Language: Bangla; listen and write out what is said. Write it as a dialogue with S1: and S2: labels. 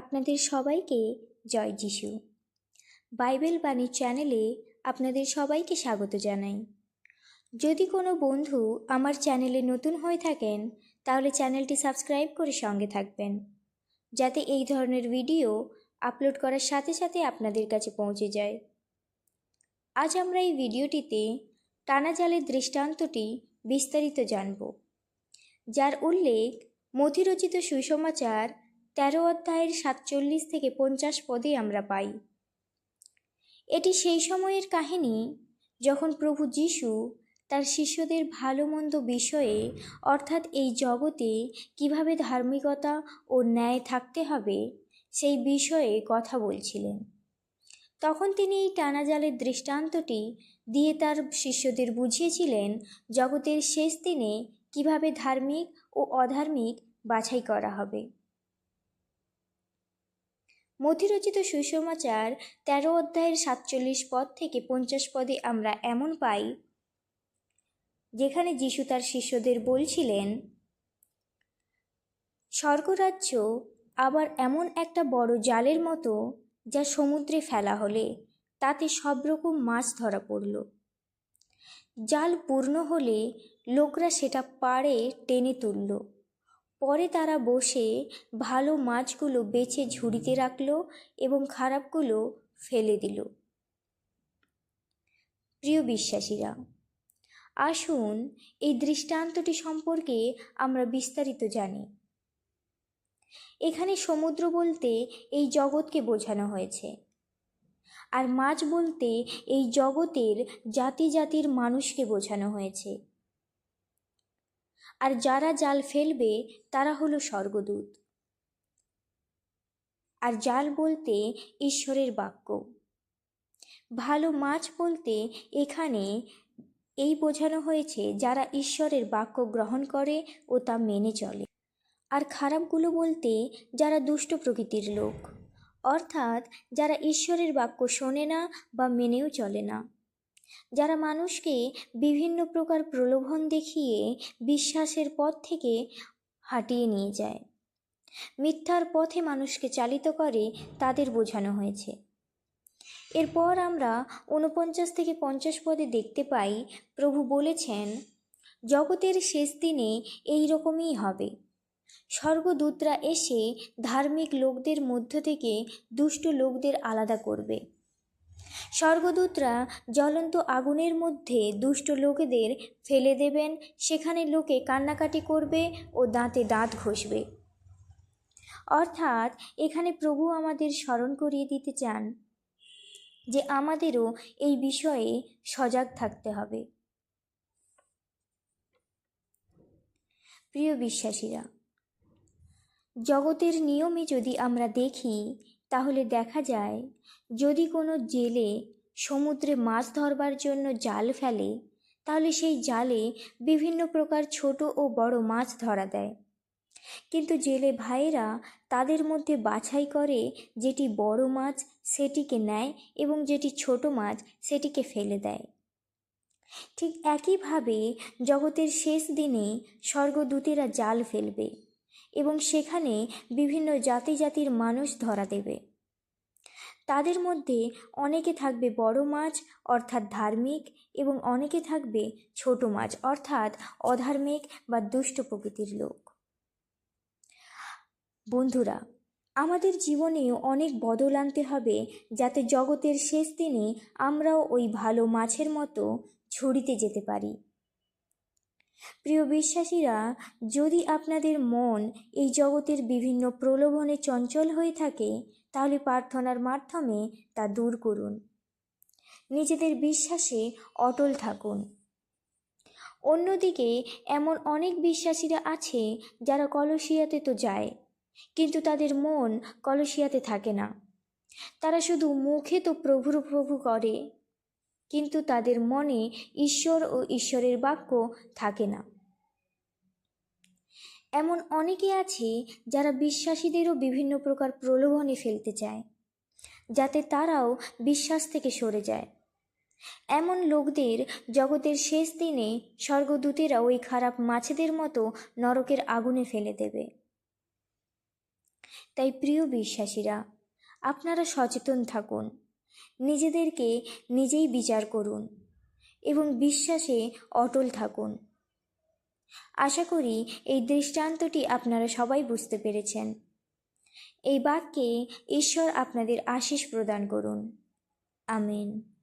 S1: আপনাদের সবাইকে জয় যিশু। বাইবেল বাণী চ্যানেলে আপনাদের সবাইকে স্বাগত জানাই। যদি কোনো বন্ধু আমার চ্যানেলে নতুন হয়ে থাকেন, তাহলে চ্যানেলটি সাবস্ক্রাইব করে সঙ্গে থাকবেন, যাতে এই ধরনের ভিডিও আপলোড করার সাথে সাথে আপনাদের কাছে পৌঁছে যায়। আজ আমরা এই ভিডিওটিতে টানা জালের দৃষ্টান্তটি বিস্তারিত জানব, যার উল্লেখ মথিরচিত সুসমাচার তেরো অধ্যায়ের সাতচল্লিশ থেকে পঞ্চাশ পদে আমরা পাই। এটি সেই সময়ের কাহিনী যখন প্রভু যিশু তার শিষ্যদের ভালো মন্দ বিষয়ে, অর্থাৎ এই জগতে কীভাবে ধার্মিকতা ও ন্যায় থাকতে হবে, সেই বিষয়ে কথা বলছিলেন। তখন তিনি এই টানাজালের দৃষ্টান্তটি দিয়ে তার শিষ্যদের বুঝিয়েছিলেন জগতের শেষ দিনে কীভাবে ধার্মিক ও অধার্মিক বাছাই করা হবে। মতিরচিত সুসমাচার তেরো অধ্যায়ের সাতচল্লিশ পদ থেকে পঞ্চাশ পদে আমরা এমন পাই। যেখানে যিশু তার শিষ্যদের বলছিলেন, স্বর্গরাজ্য আবার এমন একটা বড় জালের মতো যা সমুদ্রে ফেলা হলে তাতে সব রকম মাছ ধরা পড়ল। জাল পূর্ণ হলে লোকরা সেটা পাড়ে টেনে তুলল। পরে তারা বসে ভালো মাছগুলো বেছে ঝুড়িতে রাখল এবং খারাপগুলো ফেলে দিল। প্রিয় বিশ্বাসীরা, আসুন এই দৃষ্টান্তটি সম্পর্কে আমরা বিস্তারিত জানি। এখানে সমুদ্র বলতে এই জগৎকে বোঝানো হয়েছে আর মাছ বলতে এই জগতের জাতি জাতির মানুষকে বোঝানো হয়েছে। আর যারা জাল ফেলবে, তারা হলো স্বর্গদূত। আর জাল বলতে ঈশ্বরের বাক্য। ভালো মাছ বলতে এখানে এই বোঝানো হয়েছে যারা ঈশ্বরের বাক্য গ্রহণ করে ও তা মেনে চলে। আর খারাপগুলো বলতে যারা দুষ্ট প্রকৃতির লোক। অর্থাৎ যারা ঈশ্বরের বাক্য শোনে না বা মেনেও চলে না। যারা মানুষকে বিভিন্ন প্রকার প্রলোভন দেখিয়ে বিশ্বাসের পথ থেকে হাঁটিয়ে নিয়ে যায়। মিথ্যার পথে মানুষকে চালিত করে তাদের বোঝানো হয়েছে। এরপর আমরা ঊনপঞ্চাশ থেকে পঞ্চাশ পদে দেখতে পাই, প্রভু বলেছেন, জগতের শেষ দিনে এই রকমই হবে। স্বর্গদূতরা এসে ধার্মিক লোকদের মধ্য থেকে দুষ্ট লোকদের আলাদা করবে। স্বর্গদূতরা জ্বলন্ত আগুনের মধ্যে দুষ্ট লোকেদের ফেলে দেবেন, সেখানে লোকে কান্নাকাটি করবে ও দাঁতে দাঁত ঘষবে। অর্থাৎ এখানে প্রভু আমাদের স্মরণ করিয়ে দিতে চান যে আমাদেরও এই বিষয়ে সজাগ থাকতে হবে। প্রিয় বিশ্বাসীরা, জগতের নিয়মে যদি আমরা দেখি তাহলে দেখা যায়, যদি কোনো জেলে সমুদ্রে মাছ ধরবার জন্য জাল ফেলে, তাহলে সেই জালে বিভিন্ন প্রকার ছোট ও বড় মাছ ধরা দেয়। কিন্তু জেলে ভাইয়েরা তাদের মধ্যে বাছাই করে যেটি বড় মাছ সেটিকে নেয় এবং যেটি ছোট মাছ সেটিকে ফেলে দেয়। ঠিক একইভাবে জগতের শেষ দিনে স্বর্গদূতেরা জাল ফেলবে। এবং সেখানে বিভিন্ন জাতি জাতির মানুষ ধরা দেবে। তাদের মধ্যে অনেকে থাকবে বড় মাছ, অর্থাৎ ধার্মিক, এবং অনেকে থাকবে ছোট মাছ, অর্থাৎ অধার্মিক বা দুষ্ট প্রকৃতির লোক। বন্ধুরা, আমাদের জীবনেও অনেক বদল আনতে হবে যাতে জগতের শেষ দিনে আমরাও ওই ভালো মাছের মতো ছড়িতে যেতে পারি। প্রিয় বিশ্বাসীরা, যদি আপনাদের মন এই জগতের বিভিন্ন প্রলোভনে চঞ্চল হয়ে থাকে, তাহলে প্রার্থনার মাধ্যমে তা দূর করুন। নিজেদের বিশ্বাসে অটল থাকুন। অন্যদিকে, এমন অনেক বিশ্বাসীরা আছে যারা কলসিয়াতে তো যায়, কিন্তু তাদের মন কলসিয়াতে থাকে না। তারা শুধু মুখে তো প্রভুর প্রভু করে কিন্তু তাদের মনে ঈশ্বর ও ঈশ্বরের বাক্য থাকে না। এমন অনেকে আছে যারা বিশ্বাসীদেরও বিভিন্ন প্রকার প্রলোভনে ফেলতে চায়, যাতে তারাও বিশ্বাস থেকে সরে যায়। এমন লোকদের জগতের শেষ দিনে স্বর্গদূতেরা ওই খারাপ মাছেদের মতো নরকের আগুনে ফেলে দেবে। তাই প্রিয় বিশ্বাসীরা, আপনারা সচেতন থাকুন। নিজেদেরকে নিজেই বিচার করুন এবং বিশ্বাসে অটল থাকুন। আশা করি এই দৃষ্টান্তটি আপনারা সবাই বুঝতে পেরেছেন। এই বাক্যে ঈশ্বর আপনাদের আশিস প্রদান করুন। আমিন।